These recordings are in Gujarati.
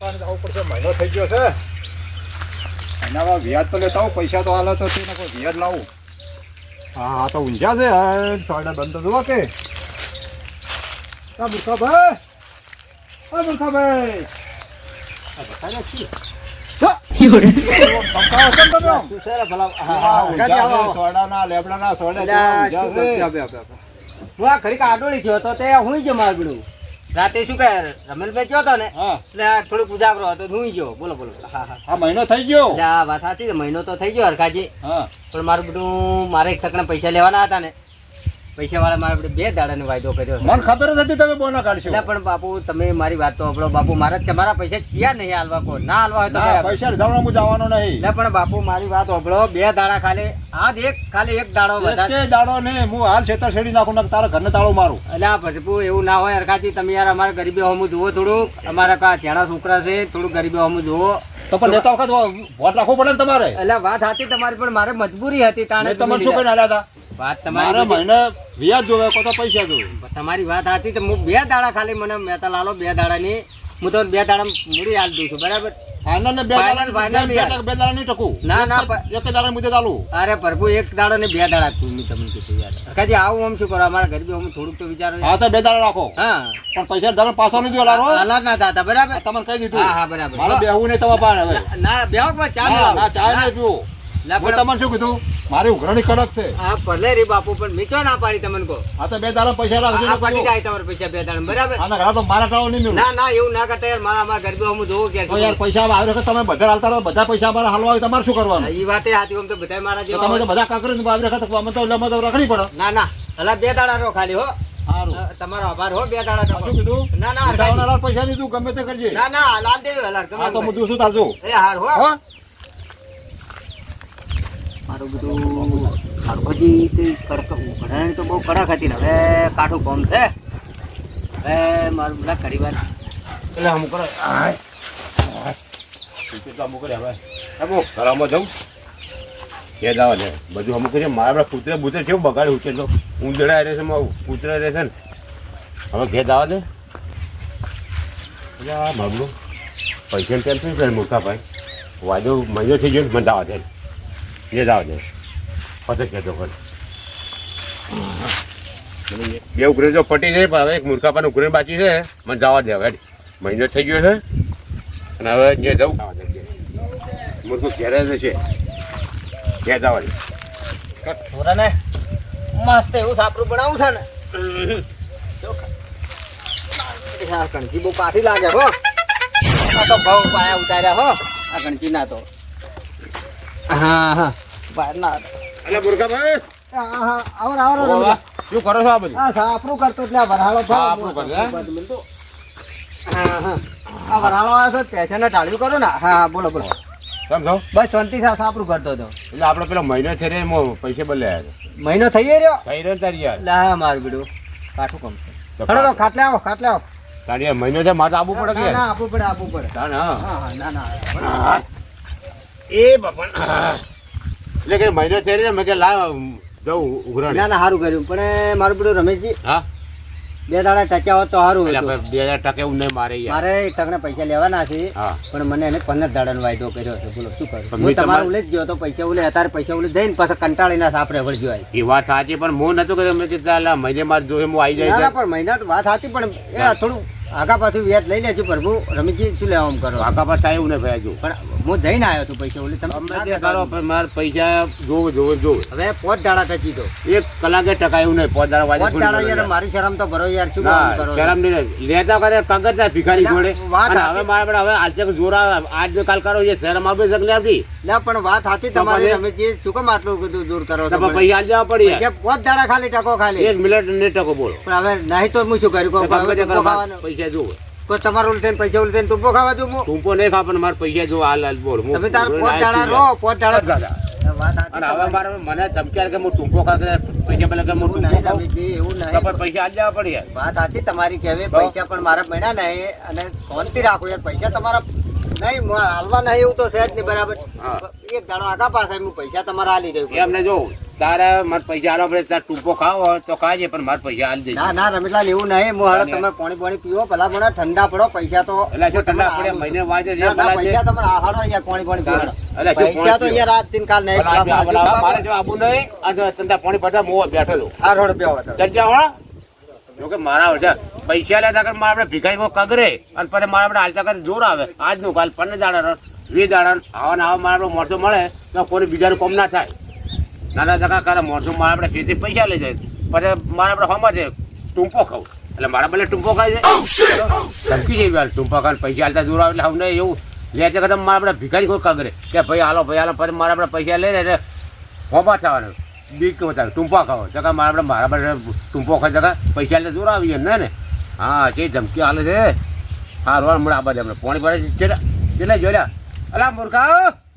પણ આવું પડશે. મહિનો થઈ ગયો છે. એનામાં વ્યાજ તો લેતા આવું પૈસા તો હાલે તો તેને કોઈ વ્યાજ લાવું. હા હા તો ઊંઝા છે હા સોડા બંધ તો જુઓ કે. મૂર્ખાભાઈ! હા મૂર્ખાભાઈ. હા. હા, હા, હા, જેવા. હું આ ઘડીક આડોળી થયો તો તે હું ગયો માર બીડું. રાતે શું કે રમેશભાઈ ગયો હતો ને? એટલે થોડુંક ઉજાગરો હતો ધૂઈ ગયો બોલો બોલો. હા હા. મહિનો થઈ ગયો? એટલે આ વાત સાચી મહિનો તો થઈ ગયો હરખાજી. પણ મારું બધું મારે એક ટકના પૈસા લેવાના હતા ને. પૈસા વાળા મારે બધે બે દાડાનો વાયદો કર્યો મને ખબર જ હતી તમે બોના કાઢશો. ના પણ બાપુ તમે મારી વાત તો આપણો બાપુ મારે તમારા પૈસા ચિયા નહીં હાલવા કો? ના હાલવા હોય તો પૈસા લીધા હું જવાનો નહીં. ના પણ બાપુ મારી વાત આપણો બે દાડા ખાલી. આ એક ખાલી એક દાડો વધારે. દાડો ને હું હાલ છેતર છેડી નાખું ને તારા ઘરને તાળો મારું. એટલે આ ભજપુ એવું ના હોય અરખાથી તમે યાર અમારા ગરીબી હોમું જુઓ થોડુંક અમારા કા ચેણા છોકરા છે થોડું ગરીબી હોમું જુઓ. તો પણ લેતા વખત વોટ રાખવો પડે ને તમારે? એટલે વાત હતી તમારી પણ મારે મજબૂરી હતી તાણે તમે શું કહીને આલ્યા હતા? વાત મારે તમારી મહિને વ્યાજ જોવે કો તો પૈસા જોવે? તમારી વાત હતી તો હું બે દાડા ખાલી મને મહેતા લાલો બે દાડાની હું તો બે દાડા મૂડી હાલ દઉં છું બરાબર? ફાઇનલ બે દાડા final બે દાડા- નહીં ટકું. ના, ના, એક દાડા મુદ્દે ચાલુ. અરે પ્રભુ એક દાડો ને બે દાડા તું તમને કીધું યાર. અરખાજી આવું આમ શું કરો? અમારા ગરીબી હોમું થોડુંક તો વિચારો. હા તો બે દાડા રાખો. હા. પણ પૈસા તમે પાછો નહીં જોલારો હાલાત ના બરાબર. તમને કહી દીધું. હા હા બરાબર. મારે બેહવું નહીં તમારા પાસે હવે. ના બેહકમાં ચા ના ચા નહીં પીવું. લા, તમને શું કીધું? મારી ઉઘરાણી કડક છે. હા ભલે રે બાપુ પણ મેં ના પાડી તમને કહો તો બે દાડા પૈસા રાખજો આ પટી જાય તમારા પૈસા બે દાડા બરાબર? આના ઘરે તો મારા ટાળો નહીં ના ના એવું ના કરતા યાર મારા અમારા ગરીબી હું જોવું કે યાર પૈસા આવી વખત તમે બધા હાલતા રહો બધા પૈસા અમારે હાલવા હોય તમારે શું કરવાનું? એ વાતે સાચી તો બધા મારા જેવા તમે તો હોય. બધા કાકરે આવી અમે તો તો રખડી પડો. ના ના હલા બે દાડા રો ખાલી હો. તમારો આભાર હો બે દાડા શું કીધું? ના ના પૈસા નહીં તું ગમે તે કરજે. ના ના લાલ દેવ હલાર હા તો હું દૂસરું તાજો એ હાર હો? મારું બધું શાકભાજી તે કડક ઉઘરાણી તો બહુ કડક હતી ને. હવે કાઠું કોમ છે. હવે મારું બધા ઘડી વાર એટલે અમુક અમુક કરે હવે અમુક. ઘરમાં જવું? કે દાવા છે બધું અમુક છે મારા કૂતરે બૂતરે કેવું બગાડ્યું છે તો? ઉંદડા રહે છે મારું. કૂતરે રહે છે ને. હવે ઘેર દાવા દે એટલે આ માગલું પૈસાનું ટેન્શન છે મોટા ભાઈ? વાજો મહિનો થઈ ગયો ને મને દાવા દે. એ દાવા દે પછી કહેતો કર બે ઉઘરે જો પટી જાય પણ હવે એક મૂર્ખા પણ ઉઘરે બાકી છે મને જવા દે હવે મહિનો થઈ ગયો છે અને હવે જે જવું મૂર્ખું ઘેરે જ છે ઘેર જવા દે છોરાને મસ્ત એવું સાપરું બનાવું છે ને જો કણકી બહુ કાઠી લાગે હો આ તો ભાવ પાયા ઉતાર્યા હો આ કણકી ના તો હા હા. બહાર એટલે મૂર્ખા ભાઈ હા હા. આવર આવર શું કરો છો આ બધું? આ સાપરું કરતો એટલે આ વરહાળો ભાવ સાપરું કરે, હા? હા આ વરહાળો આવે છે પેસે ને ટાળ્યું કરો ને? હા હા બોલો બોલો. છો? બસ શાંતિ સા સાપરું કરતો હતો. એટલે આપણે પેલો મહિનો છે રે એમાં પૈસે બદલે મહિનો થઈ રહ્યો? થઈ રહ્યો ને તારી યાર લા હા મારું બીડું કાઠું કમ તો ખડો તો ખાટલે આવો ખાટલે આવો. તારી મહિનો છે મારે તો આવવું પડે કે? પડે આપવું પડે. ના હા હા હા ના ના. એ બાપા એટલે કે મહિનો થઈ રહ્યો મેં કે લા જવું ઉઘરણ. ના ના સારું કર્યું. પણ એ મારું બધું રમેશજી હા? બે દાડા ટચ્યા હોત તો સારું બે હજાર ટકા એવું નહીં મારે યાર. મારે એક ટકના પૈસા લેવાના છે હા. પણ મને એને પંદર દાડાનો વાયદો કર્યો છે બોલો શું કરું? હું મેં તમારે ઉલે જ ગયો તો પૈસા ઉલે અત્યારે પૈસા ઉલે જઈને પાછા કંટાળીને આપણે વળ આય એ વાત સાચી પણ હું નતું કર્યું. મેં કીધું મહિને મારે જોઈએ હું આવી ના ના જાય પણ મહિના તો વાત હતી પણ એ થોડું આગા પાછું વ્યાજ લઈ લેજો પ્રભુ. રમેશજી શું લેવા આમ કરો? આગા પાછા આવ્યું ને ભાઈ હજુ. પણ હું જઈને આવ્યો છું પૈસા ઓલી તમે. કરો પણ મારે પૈસા જોવો જોવો જોવો. હવે પોત દાડા ટચી દો. એક કલાકે ટકા એવું નહીં પોત દાડા વાજે પોત દાડા યાર મારી શરમ તો ભરો યાર શું કામ કરો શરમ નહીં લેતા કરે કગર થાય ભિખારી જોડે. અને હવે મારે પણ હવે આજે જોર આવે. આજ કાલ કરો એ શરમ આવે છે નથી ના પણ વાત હતી તમારી. તમે જે શું કામ આટલું બધું દૂર કરો તમે પૈસા આજે દેવા પડી કે પોત દાડા ખાલી ટકો ખાલી. એક મિનિટ ને ટકો બોલો. પણ હવે નહીં તો હું શું કર્યું? તો તે. પૈસા જોવે કોઈ તમારું ઉલટે પૈસા ઉલટે ને ટૂંપો ખાવા દઉં હું? ટૂંપો નહીં ખા પણ મારે પૈસા જો હાલ હાલ બોલ. હું તમે તાર પોત ને દાડા રહો પોત દાડા અને હવે મારે મને ધમક્યા કે હું ટૂંપો ખા કે પૈસા પેલા કે હું ટૂંપો ખાઉં? એવું તો નહીં પણ પૈસા આલી દેવા પડે વાત સાચી તમારી કહેવી પૈસા પણ મારા મળ્યા નહીં અને શાંતિ રાખો યાર પૈસા તમારા નહીં મ- હાલવા નહીં એવું તો છે જ નહીં બરાબર. એક દાડો આગા પાસે હું પૈસા તમારા હાલી દઉં એમને જો તારે મારે પૈસા આલો પડે તાર ટૂંપો ખાવો તો ખાજે પણ મારે પૈસા આલી દેજે ના ના રમેશલાલ એવું નહીં. મો હવે તમે પાણી પાણી પીવો ભલા મને ઠંડા પડો પૈસા તો એટલે શું ઠંડા પડે? મહિને વાજે છે. પૈસા તમારે આહારો અહીંયા પાણી પાણી પીવો એટલે શું પૈસા તો અહીંયા રાત દિન કાલ નહીં. મારે જો આબુ નહીં આ જો પાણી પડતા મો બેઠો છું. આ રોડ તમે. જગ્યા હોળા જોકે મારા વચ્ચે પૈસા લેતા કરે મારે આપણે ભીખાઈ કગરે. અને પછી મારા આપણે હાલતા કરે જોર આવે. આજનું કાલ પંદર દાડા વીસ દાડા આવા ને આવા મારા આપણે મળે તો કોઈ બીજાનું કોમ ના થાય. નાના ધક્કા કરે મોરસું મારા આપણે ખેતી પૈસા લઈ જાય. પછી મારા આપણે હોમાં છે ટૂંપો ખાવ. એટલે મારા બદલે ટૂંપો ખાય છે ધમકી જેવી વાત ટૂંપો ખાને પૈસા હાલતા દૂર આવે એટલે હમને એવું લે છે કે મારા આપણે ભિખારી કોઈ કાગરે કે ભાઈ હાલો ભાઈ હાલો પછી મારા આપણે પૈસા લઈ લે એટલે હોમાં થવાનું. બીક બતાવે ટૂંપા ખાવો. જગા મારા આપણે મારા પાસે ટૂંપો ખાય જગા પૈસા હાલતા દૂર આવી ને ને? હા તે ધમકી હાલે છે. હા રોડ મળે આ બધા આપણે. પોણી પડે છે. કેટલા? જોયા અલા મૂર્ખા.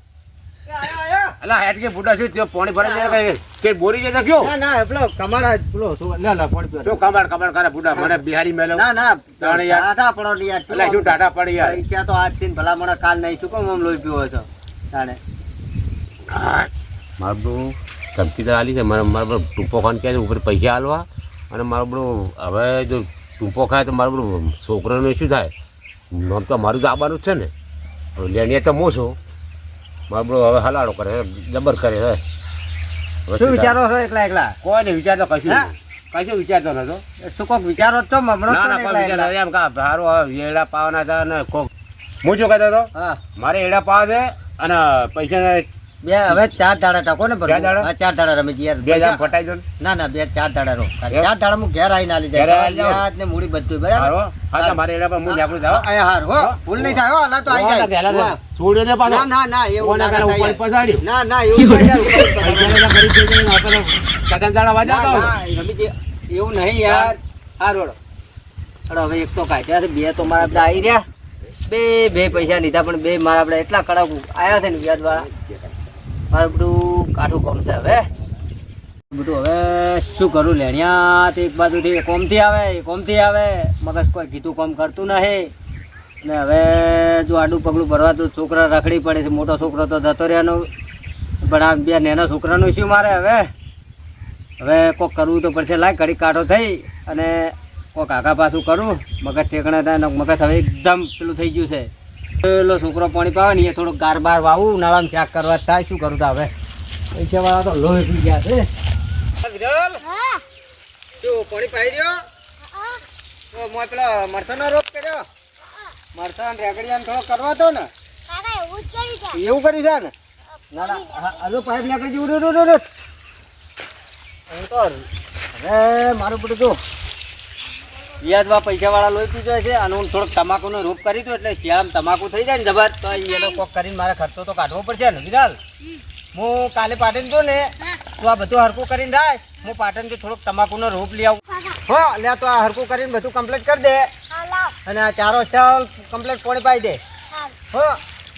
અલા હેઠ કે ફૂટા છે તે પાણી પડે છે કે કે બોરી છે તો કયો? ના ના પેલો કમાડા પેલો લે લે પાણી પીવા શું કમાડ કમાડ કરે ફૂટા મને બિહારી મેલો. ના ના તાણે યાર. ટાટા પડો યાર. એટલે શું ટાટા પડી યાર? પૈસા તો આજથી ભલા મને કાલ નહીં શું કામ લોહી પીવો છો? તાણે. મારો બધું કમ્પ્યુટર તો આલી છે. મારે મારે બધું ટૂંપો ખાન કહે છે ઉપર પૈસા આલવા. અને મારો બધું હવે જો ટૂંપો ખાય તો મારો બધું છોકરાને શું થાય? નામ તો મારું જ આવવાનું જ છે ને. હવે લેણીએ તો મો છું મારું હવે હલાડો કરે જબર કરે હે શું વિચારો છો એકલા એકલા? કોઈ નહીં વિચારતો કશું કશું વિચારતો નતો. શું કોક વિચારો તો એકલા. એમ કા સારું હવે એડા પાવાના હતા ને કોક હું. શું કહેતો હતો? હા મારે એડા પાવા છે અને પૈસા બે હવે ચાર દાડા ટકો ને ભરવું. ચાર દાડા? હા, રમે યાર. બે હજાર ફટાઈ દો ના. ના બે ચાર દાડા રો ચાર દાડા હું ઘેર આવીને આલી જાય. આજ ને મૂડી બધું બરાબર? હારો? હા તો મારે એડા પર હું જાગૃત જાવ હા, હાર હો ભૂલ નહીં થાય હો હાલા તો આવી જાય. છોડ્યો ને પાછો. ના ના એવું ના કાલે ઉપર યાર. ના ના એવું થાય યાર. પૈસા લેતા ફરી થઈ જાય ને આપણે તો. કદમ દાડા હતા. એવું નહીં યાર. હા રોડો અરે હવે એક તો કાઢ્યા બે તો મારા બધા આવી રહ્યા. બે બે પૈસા લીધા પણ બે મારા આપણે એટલા કડક આયા છે ને વ્યાજ વાળા મારે બધું કાઠું કોમ છે હવે. બધું હવે શું કરું લેણિયા? તો એક બાજુથી કોમથી આવે, એ કોમથી આવે. મગજ કોઈ કીધું કોમ કરતું નહીં. ને હવે જો આડું પગલું ભરવા તો છોકરા રખડી પડે છે. મોટો છોકરો તો જતો રહ્યાનો પણ આ બે નેના છોકરાનું શું મારે હવે? હવે કોક કરવું તો પડશે. લાય કડી કાઢો થઈ અને કોક આગા પાછું કરું. મગજ થાય મગજ હવે એકદમ પેલું થઈ ગયું છે. પેલો છોકરો પાણી પાવે ને એ થોડુંક ગાર બાર વાવું નાળામાં શાક કરવા થાય શું કરું તો હવે? પૈસા વાળા તો લોહી પી ગયા છે. શું પાણી પાઈ ગયો મોય પેલો મરસાનો રોપ કર્યો. મરસાન રેગડિયાને થોડો કરવા તો ને. એવું કર્યું છે. ને? ના ના હજુ પાઇપ નાખી દીધું ઉડ, ઉડ. તો હવે મારું બધું જો. વ્યાજમાં પૈસા વાળા લોહી પી જાય છે અને હું થોડોક તમાકુનો રોપ કરી દઉં એટલે શિયાળામાં તમાકુ થઈ જાય ને જબર. તો એનો કોક કરીને મારે ખર્ચો તો કાઢવો પડશે ને વિરાલ હું કાલે પાટણ જો ને, તું આ બધું હરકું કરીને રાખ હું પાટણથી થોડોક તમાકુનો રોપ લઈ આવું. હો લે તો આ હરકું કરીને બધું કમ્પ્લીટ કરી દે. અને આ ચારો ચાલ કમ્પ્લીટ પોણી પાઈ દે. હો,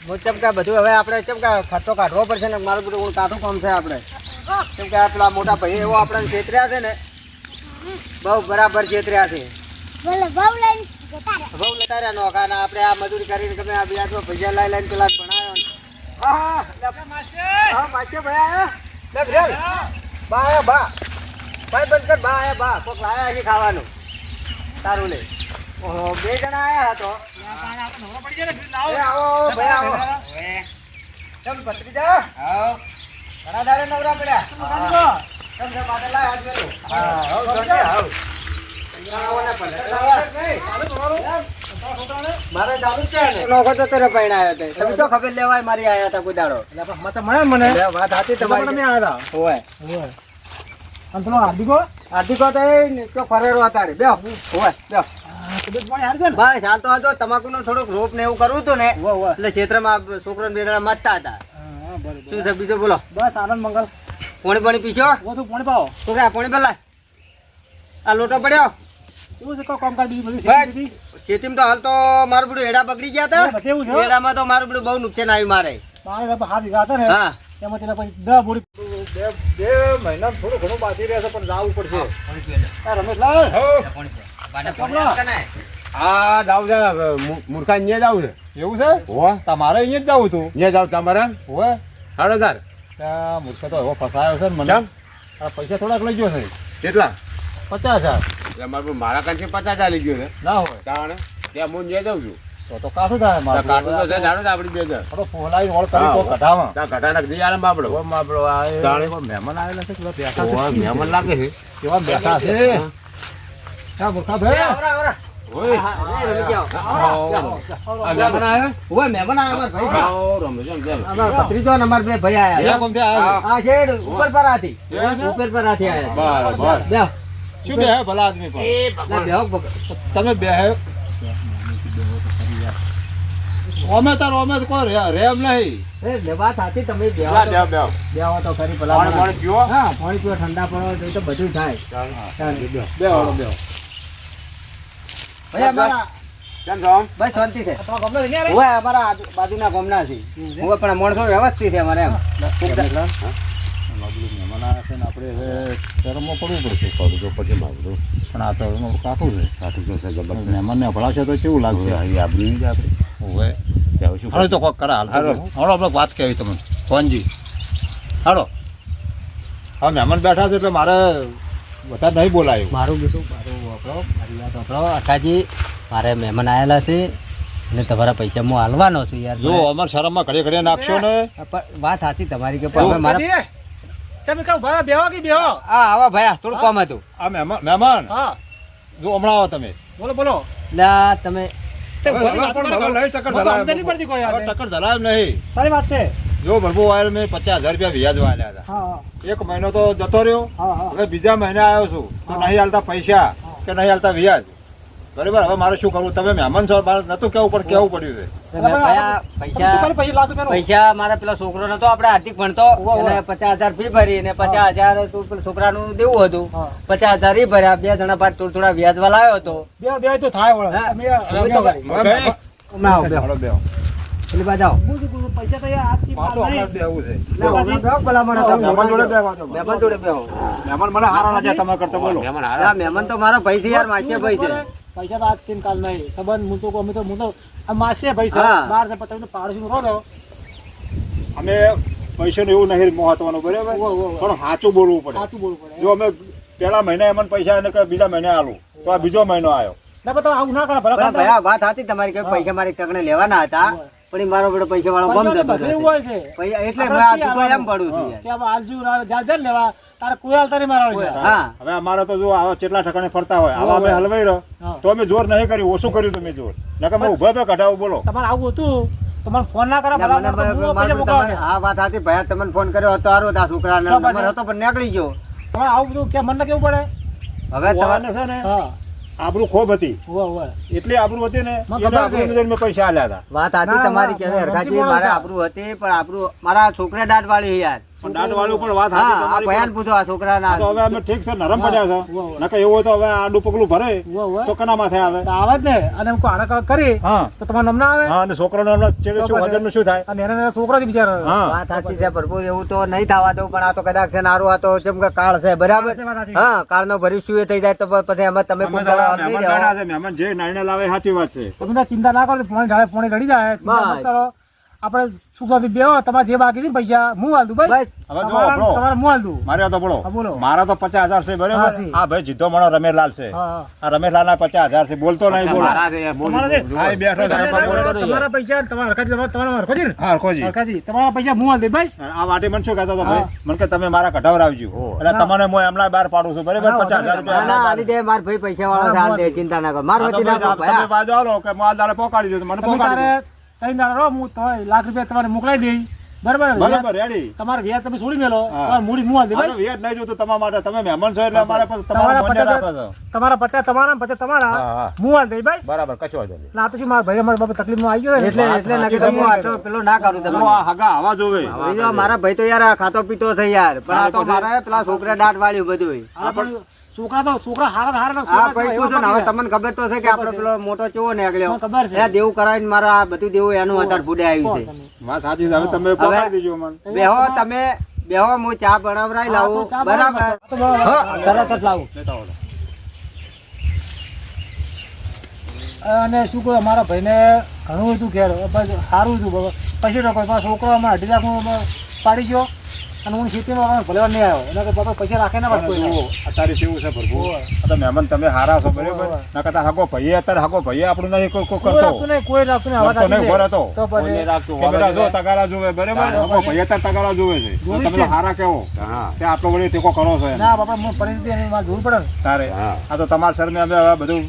હું કે બધું હવે આપણે ચમ કે ખર્ચો કાઢવો પડશે ને, મારું બધું હું કાઢું કામ છે આપણે. કેમ કે આટલા મોટા ભાઈ એવો આપણને છેતર્યા છે ને, બહુ બરાબર છેતર્યા છે. બહુ લેતા રહ્યા નો ને આપણે આ મજૂરી કરીને તમે આ વ્યાજમાં પૈસા લાઈ લાઈને પેલા ભણાયો ને. હા હા લે, હા માસે ભાઈ બા આયા બા. ભાઈ બંધ કર બા આયા બા. કોક લાયા છે ખાવાનું. સારું લે. ઓહો બે જણા આયા હતો આવો ભાઈ આવો. ઘણા દાડે નવરા પડ્યા. લાય હાથ મેલું હા હવ. મારે ચાલુ છે ને. નોખો તો તરફ આવ્યો તે તમે તો ખબર લેવાય મારી આયા હતા કોઈ દાડો મને. વાત સાચી તમારી. હોય હાર્દિકો તો એ નીચો ફરેરો હતા રે બેહો. હોય બેહો. બસ હાલ તો આ જો તમાકુનો થોડોક રોપ ને એવું કરવું હતું ને એટલે ક્ષેત્રમાં છોકરો બે જણા મતતા હતા. શું છે બીજું બોલો. બસ આનંદ મંગલ. પોણી પાણી પીશો પોણી પાવો. છોકરા પાણી પેલા આ લોટો પડ્યો? એવું છે કામ કાઢ બીજું બસ ખેતીમાં તો હાલ તો મારું બધું એડા બગડી ગયા હતા. તો મારું બધું બહુ નુકસાન આવ્યું મારે. મારે હાથ વીઘા હતા ને હા. એમાં તેના પછી દસ બોરી બે બે મહિના થોડું ઘણું બાકી રહેશે પણ જવું પડશે. રમેશલાલ. આ જાવ છે મૂર્ખા ન્યા જાવ છે. એવું છે? હો તમારે અહીંયા જ જવું હતું ન્યા જાવ તમારે? હોય હાડો હજાર ત્યાં મૂર્ખ તો એવો ફસાયો છે ને મને. આ પૈસા થોડાક લઈ ગયો છે. કેટલા? પચાસ હજાર. મારે મારા કાંઠે પચાસ ચાલી ગયો છે ના હોય કારણ ત્યાં હું જઈ દઉં છું તો તો થાય જાણો તો બે હજાર ફોલાઈ કરી તો મહેમાન આવેલા છે કેવા બેઠા છે મહેમાન લાગે છે કેવા બેઠા છે હા મૂર્ખા ભાઈ આવરા, આવરા. ઓય. રમી. આ મહેમાન આવ્યા? ઓવે, મહેમાન આયા ભાઈ. આવો, જેમ. અમારા બે ભાઈ? આ શેડ ઉપર પર આથી. ઉપર પર આથી આયા. બરાબર. શું બે હે ભલા આદમી પણ? તમે બે હે? અમે તાર અમે તો કોઈ રે- રેમ નહીં. એ બે વાત સાચી, તમે બેહો બે બે બેહો, બેહો. બેહો તો ખરી ભલા પાણી પાણી પીવો? હા, પાણી પીવો, ઠંડા પડો તો બધું થાય. ચાલે. બે વાળો બે ભાઈ અમારા ભાઈ શાંતિ છે. ઓવે, અમારા બાજુના ગામના છે હું પણ માણસો વ્યવસ્થિત છે અમારે એમ. મહેમાન આવ્યા છે ને આપણે હવે શરમમાં પડવું પડશે કરું તો પછી માગું પણ આ તો એનું કાઠું છે. સાચું કહો છો, ગબ્બર. મહેમાનને તો કેવું લાગશે? અહીં આબરૂ આપણે. ઓવે ત્યાં છું. હાલો તો કોક કરા હાલો. હાલો. આપણે વાત કહેવી તમને. ફોનજી હાલો. હા મહેમાન બેઠા છે એટલે મારે વધારે નહીં બોલાયું. મારું બેટું મારું વાપરો મારી વાત વાપરો અકાજી મારે મહેમાન આવેલા છે ને તમારા પૈસા હું હાલવાનો છું યાર. જો અમાર શરમમાં ઘડી ઘડીએ નાખશો ને. પણ વાત સાચી તમારી કે મારા તમે કહો ભાઈ બેહો કે બેહો? હા આવા ભાઈ થોડું કામ હતું. આ મહેમાન મહેમાન? હા. જો હમણાં આવો તમે. બોલો બોલો. ના તમે. ટક્કર ધરાય નહીં સારી વાત છે. જો ભરભુ વાયર મેં પચાસ હજાર રૂપિયા વ્યાજ વાળ્યા હતા. એક મહિનો તો જતો રહ્યો. હવે બીજા મહિને આવ્યો છું. તો નહીં હાલતા પૈસા કે નહીં હાલતા વ્યાજ? બરાબર હવે મારે શું કરવું? તમે મહેમાન છો મારે નતું કેવું પણ કેવું પડ્યું છે? પૈસા પછી મારા પેલા છોકરો નતો આપડે હાર્દિક ભણતો. પચાસ હજાર ફી ભરી ને પચાસ હજાર છોકરા નું દેવું હતું. પચાસ હજાર ઈ ભર્યા બે જણા પાસે થોડા થોડા વ્યાજ વાળા આવ્યો હતો. બે બે તો થાય. પેલી બાજુ પૈસા તો જોડે મને હારા કરતા બોલો. મહેમાન તો મારા ભાઈ છે યાર માચે ભાઈ છે. પૈસા તો આજથી કાલ નહીં. સંબંધ હું તો અમે તો હું તો આ માસે ભાઈ હા. બાર છે પતંગ પાડોશી રહો છો અમે પૈસાનું એવું નહીં મહત્વનું બરાબર. પણ સાચું બોલવું પડે. સાચું બોલવું પડે. જો અમે પેલા મહિને એમને પૈસા કે બીજા મહિને આલું તો આ બીજો મહિનો આવ્યો ના પણ આવું ના કરો ભલે ભાઈ આ વાત હતી તમારી કે પૈસા મારી ટકણે લેવાના હતા પણ મારો બધો પૈસા વાળો ગમ જતો એટલે આ એમ પડું છું યાર. કે આમાં આલજુ રા- જા જા ને લેવા. તારે કોઈ તારી નહીં છે. હવે અમારે તો જો આવા કેટલા ઠકાણે ફરતા હોય આવા અમે હલવાઈ રહ્યો તો અમે જોર નહીં કર્યું ઓછું કર્યું તમે જોર. નકર મેં ઊભા બે કઢાવું બોલો. તમારે આવું હતું? તમારે ફોન ના કરો વાત હતી ભાઈ તમને ફોન કર્યો હતો નંબર પણ નીકળી ગયો. તમારે આવું બધું કે મને કેવું પડે? હવે તમારે છે ને હા. આબરૂ ખોબ હતી. એટલી આબરૂ હતી ને મેં પૈસા આલ્યા હતા. વાત હતી તમારી ના, હરખાજી મારે આબરૂ હતી પણ આબરૂ મારા છોકરા દાંત વાળી યાર. દાંત વાળું પણ વાત હા આ ભયાન પૂછો આ છોકરાના. તો હવે અમે ઠીક છે નરમ પડ્યા છે. ઉવ્વ, ઉવ્વ. એવું તો હવે આડું પગલું ભરે ઉવ્વ, ઉવ્વ. તો કના માથે આવે? આવે જ ને. અને હું કોઈ કરી તો તમારું નામ ના આવે? હા અને છોકરાનો હમણાં ચેડે શું પછી? શું થાય? અને એના નાના છોકરા જ બિચારા. હા. વાત સાચી છે ભરપૂર એવું તો નહીં થવા દઉં પણ આ તો કદાચ છે નારું આ તો જેમ કે કાળ છે બરાબર? હા કાળ નો ભરીશું એ થઈ જાય તો પછી એમાં તમે કોઈ મહેમાન જે નાઈને લાવે સાચી વાત છે. તમે ચિંતા ના કરો પોણી ઢાળે પોણી રડી જાય. કરો. આપણે સુખ બે બેહો તમારે જે બાકી છે ને પૈસા હું હાલ દઉં ભાઈ. હવે જો આપણો તમારે હું હાલ દઉં. મારે તો બોલો. બોલો. મારા તો પચાસ હજાર છે હા, બરાબર સી. ભાઈ જીતો મળો રમેશલાલ છે. હા હા. આ રમેશલાલ ના પચાસ હજાર છે બોલતો નહીં બોલો. મારા છે, બોલ, તમારા. હા, બેઠો પૈસા તમારા હરખાજી તમારા હરખાજી ને? હા હરખોજી. હરખાજી તમારા પૈસા હું હાલ દે ભાઈ. આ વાટે મને શું કહેતો હતો ભાઈ? મને કે તમે મારા કઢાવરાવજો. હો. એટલે તમને હું એમના બહાર પાડું છું બરાબર? પચાસ હજાર રૂપિયા. ના દે માર ભાઈ પૈસા વાળો છે હા, હાલ દે ચિંતા ના કરો. મારો વતી ના કે મારા દાડે પોકાડી દો મને પોકાડી ત્રણ દાડા રહો હું તમારે લાખ રૂપિયા તમારે મોકલાઈ દઈ બરાબર? બરાબર રેડી તમારે વ્યાજ તમે છોડી મેલો. તમારે મૂડી હું હાલ દે તો ભાઈ વ્યાજ નહીં જોતું તમારા માટે. તમે મહેમાન છો એટલે અમારે પણ તમારા તમારા પચાસ તમારા પચાસ તમારા પચાસ તમારા. હાલ દઈ ભાઈ. બરાબર કશો વાંધો નહીં. ના તો શું મારા ભાઈ અમારા બાબા તકલીફમાં આવી ગયો એટલે એટલે ના કીધું હું. આટલો પેલો ના કરું તમે. હગા આવા જોવે. બીજો મારા ભાઈ તો યાર આ ખાતો પીતો થઈ યાર. પણ આ તો મારા પેલા છોકરા દાંત વાળ્યું બધું પણ છોકરા તો છોકરા હારા હારા હા ભાઈ પૂછો ને હવે તમને ખબર તો છે કે આપણો પેલો મોટો ચેવો ને આગળ ખબર છે. એ દેવું કરાવીને મારા આ બધું દેવું એનું આધાર ભૂડે આવ્યું છે. વાત સાચી છે હવે તમે પકડી દેજો મને. બેહો તમે બેહો હું ચા બનાવરાઈ લાવું. બરાબર. તરત જ લાવું. અને શું કહો અમારા ભાઈને ઘણું હતું ઘેર સારું હતું બાબા. પછી તો કોઈ મારો છોકરો અમારા અઢી લાખ પાડી ગયો. અને હું સિટીમાં ભલે નહીં આવ્યો. એટલે કે બાપા પૈસા રાખે ને પાછું અત્યારે કેવું છે પ્રભુ તો મહેમાન તમે હારા છો બરાબર? ના કરતા હગો ભાઈએ અત્યારે હગો ભાઈએ આપણું નહીં કોઈ કોઈ કોઈ કરતો નહીં કોઈ રાખતું નહીં. હવે નહીં રાખી ઊભો દે. રહેતો. તો પછી રાખતું જો તગારા જોવે બરાબર? હા. ભાઈએ અત્યારે તગારા જોવે છે. તમે હારા કેવો. હા. તે આટલો વળી ટેકો કરો છો. ના બાપા હું પરિસ્થિતિ એની મારે જોવું પડે તારે. આ તો તમારા શરમે અમે હવે બધું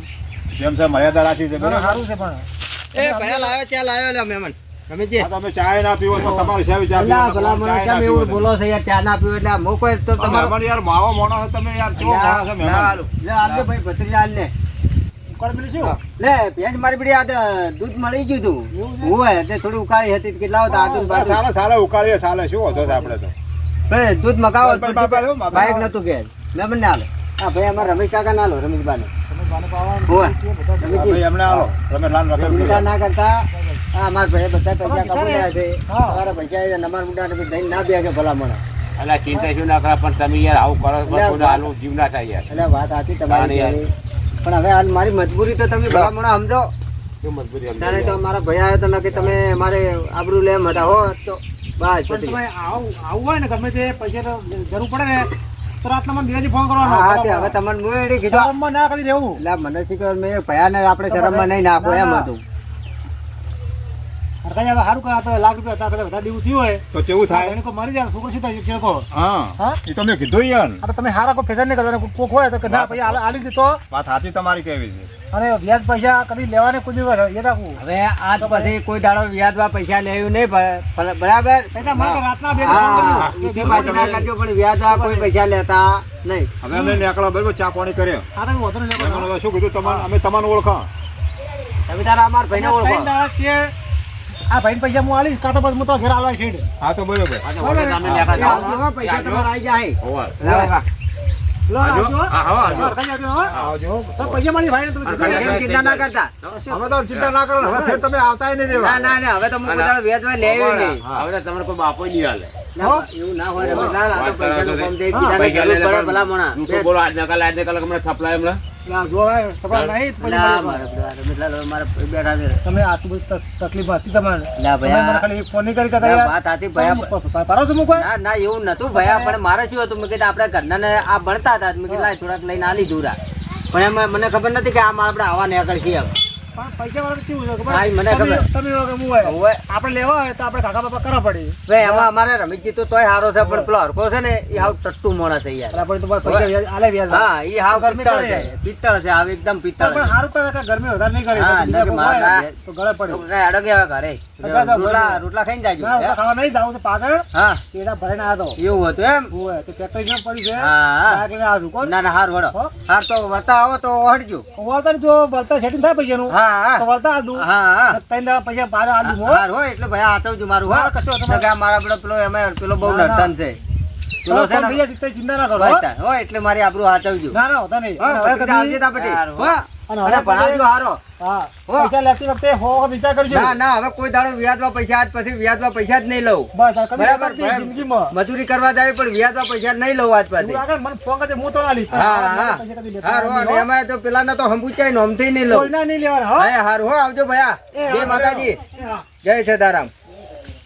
જેમ છે મર્યાદા રાખી છે બરાબર? સારું છે પણ. એ ભયા લાવ્યો ચા લાવ્યો મહેમાન. તમે જે તમે ચા ના પીવો તો તમારી સેવી ચા પીવો? ભલા મને કેમ એવું બોલો છો યાર ચા ના પીવો એટલે તો તમારો મહેમાન યાર માવો મોણો છે તમે યાર કેવો માણસ છે મહેમાન? લે આલને ભાઈ ભત્રીજા આલને ઉકાળી પેલી શું? લે ભેંસ મારી પડી આ દૂધ મળી ગયું તું. હોય તે થોડી ઉકાળી હતી કેટલા હતા? સારા સારા બાદુ. સાલે શું હતો છે આપણે તો? ભાઈ દૂધ મગાવો બાઈક નતું કે. મેં ને આલો. હા ભાઈ અમારે રમેશ કાકા ના લો રમેશભાઈ આલો. રમેશલાલ રમેશ ના કરતા. અમારા ભાઈ બધા પૈસા તમારા છે. અમારા પૈસા એ નમાર મુંડા દઈને ના બે કે ભલા મળે એટલે ચિંતા શું ના પણ તમે યાર આવું કરો હાલવું જીવ ના થાય યાર. એટલે વાત સાચી તમારી પણ હવે હાલ મારી મજબૂરી તો તમે ભલા મળે સમજો? તારે તો મારા ભાઈ આવ્યો તો કે તમે મારે આબરૂ લે હતા હો તો બસ આવું આવું હોય ને ગમે તે પૈસા તો જરૂર પડે ને તો રાતના મને ફોન કરવાનો હા તે હવે તમને મું એડી કીધું. શરમમાં ના કરી રહેવું એટલે મને શી ખબર મેં ભયાને આપણે શરમમાં નહીં નાખો એમ હતું. કરે તો લાખ રૂપિયા હતા કદાચ વધારે દેવું થયું હોય. તો કેવું થાય? એને કોઈ મરી જાય છોકરો શું થાય કેળકો હા હા? એ તો મેં કીધું યાર. આ તમે હારા કોઈ ફેશન નહીં કરવાના કોક હોય તો કે ના પૈસા આલી- આલી દીધો વાત સાચી તમારી કેવી છે? અને વ્યાજ પૈસા કદી લેવાને કોઈ દિવસ એ રાખવું હવે આજ પછી કોઈ દાડો વ્યાજવા પૈસા લેવું નહીં બરાબર? રાતના બે ના કરજો પણ વ્યાજવા કોઈ પૈસા લેતા નહીં. હવે અમે નીકળો બરાબર? ચા પાણી કર્યો આ તો શું કીધું? તમારે અમે તમારું ઓળખા તમે તારા અમારા ભાઈને ઓળખો. છે આ ભાઈ પૈસા હું આલીશ કાંટો પછી હું તો ઘેર આલવા છેડ હા તો બરોબર પૈસા તમારા આવી જાય હોવે. લાવો. લો આવજો. આવજો હા, હા, આવજો. હરખાઈ આવજો, હો. આવજો તો પૈસા મારી ભાઈને તમે હરખાઈ કીધું. આવજો. કેમ ચિંતા ના કરતા અમે ના કરો ને. હવે ફેર તમે આવતા નહીં ના દેવા ના ના હવે તો હું કોઈ દાડો વ્યાજમાં લેવું નહીં હવે તો કોઈ બાપો નહીં હાલે એવું ના હોય છો. છે. ભલા મોણા. બોલો આજના કાલે આજના કાલે હમણાં થપલાય હમણાં તકલીફ હતી તમારે? ફોન નહીં કરી કે ના, વાત ભયા. એવું નતું ભયા પણ મારે શું હતું? મેં કીધું આપણે ઘરના ને આ ભણતા હતા મેં કીધું થોડાક લઈને આ લીધું પણ એમાં મને ખબર નથી કે આ આપડે આપણે આવા નેકળ છીએ આપણે લેવા હોય તો આપણે કાકા બાપા કરવા પડે. હવે એમાં અમારે રમેશજી તો તોય સારો છે પણ પેલો હરકો છે ને એ હાવ ટટ્ટુ માણસ છે યાર. આપણે તો પૈસા આલે વ્યાજ. હા એ હાવ પિત્તળ છે પિત્તળ છે હાવ એકદમ પિત્તળ પણ સારું કરે કે ગરમી વધારે નહીં કરે. હા, તો બીજા નકે કોઈ મારે હોય ના- તો ગળે તો કઈ અડગ એવા ઘરે. રોટલા. જાય રોટલા ખાઈને જાજો ઓલા ખાવા નહીં જાવું તો પાછળ. હા. આવ્યો હતો. એવું હતું એમ? હોય તો પડી છે. હા? ના ના હાર વડો? હાર તો વર્તા આવો તો વળતા ને જો વળતા સેટિંગ થાય પૈસાનું, હા. હા. તો વળતા હા પૈસા હો. હાર હોય એટલે ભાઈ હાથવજો મારું હા, કશો વાંધો મારા પેલો પેલો એમાં પેલો બહુ. નર્તન છે. પેલો છે ને થઈ ચિંતા- ચિંતા ના કરો, હો. ભાઈ તાર. હોય એટલે મારી આબરૂ હાથવજો ના ના હોતા નહીં. હા, અને હવે પત્રિકા આવજે કદી- તા પછી. હો? અને અને ભણાવજો હારો. હા પૈસા લેતી વખતે હો વિચાર કરજો. ના ના હવે કોઈ દાડો વ્યાજમાં પૈસા આજ પછી વ્યાજમાં પૈસા જ નહીં લઉં. બસ બરાબર? જિંદગીમાં. મજૂરી કરવા જાય પણ વ્યાજમાં પૈસા નહીં લઉં આજ પછી. ને, મને ફોન કરજે, હું તો ના લઈશ. હા હા નહીં, અને એમાં તો પેલાના તો હંબુચાઈ નોમથી નહીં લઉં. નહીં લેવાના, હા. હારું હો આવજો ભયા. એ, જય માતાજી. હા. જય સદારામ.